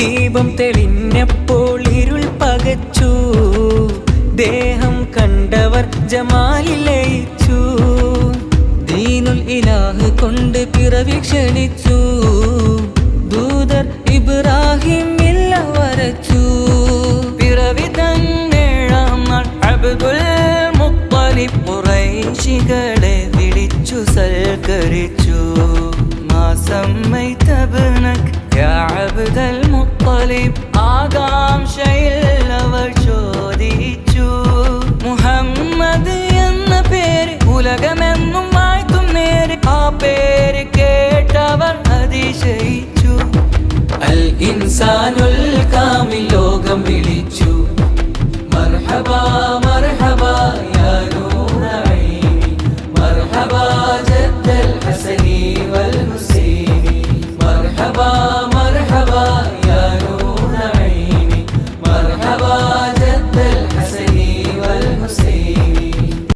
ദീപം തെളിഞ്ഞപ്പോൾ ഇരുൾ പകച്ചു. ദേഹം കണ്ടവർ ജമാലി ലയിച്ചു. ദീനുൽ ഇലാഹ് കൊണ്ട് പിറവി ക്ഷണിച്ചു. ദൂതർ ഇബ്രാഹിം ഇല്ല വരച്ചു. പിറവി തന്നേഴാം അബ്ദുൽ മുത്തലിബ് വിളിച്ചു സൽക്കരിച്ചു. മാസം അബ്ദൽ മുത്തലിബ് ആകാംക്ഷയിൽ അവർ ചോദിച്ചു മുഹമ്മദ് എന്ന പേര് ഉലകമെന്നും വാഴ്ത്തും നേര്. ആ പേര് കേട്ടവർ അതിശയിച്ചു. അൽ ഇൻസാനുൽ കാമിൽ ലോകം വിളിച്ചു. മർഹബാ